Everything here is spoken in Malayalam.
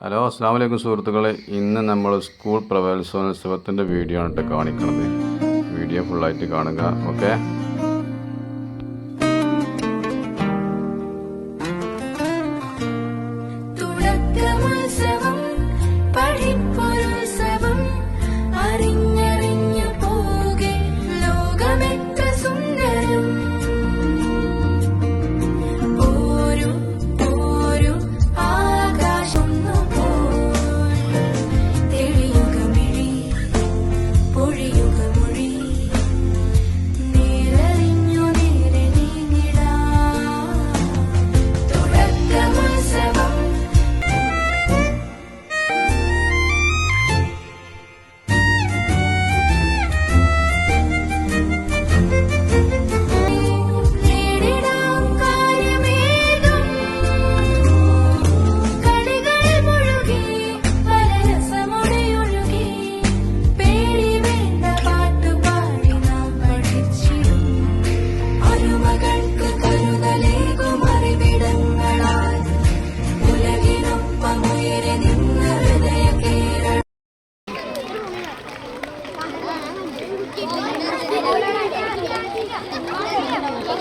ഹലോ അസ്സാം വലൈക്കും സുഹൃത്തുക്കളെ. ഇന്ന് നമ്മൾ സ്കൂൾ പ്രവേശനോത്സവത്തിന്റെ വീഡിയോ ആണ് കാണിക്കുന്നത്. വീഡിയോ ഫുള്ളായിട്ട് കാണുക ഓക്കെ? 我们来加加一个五毛钱的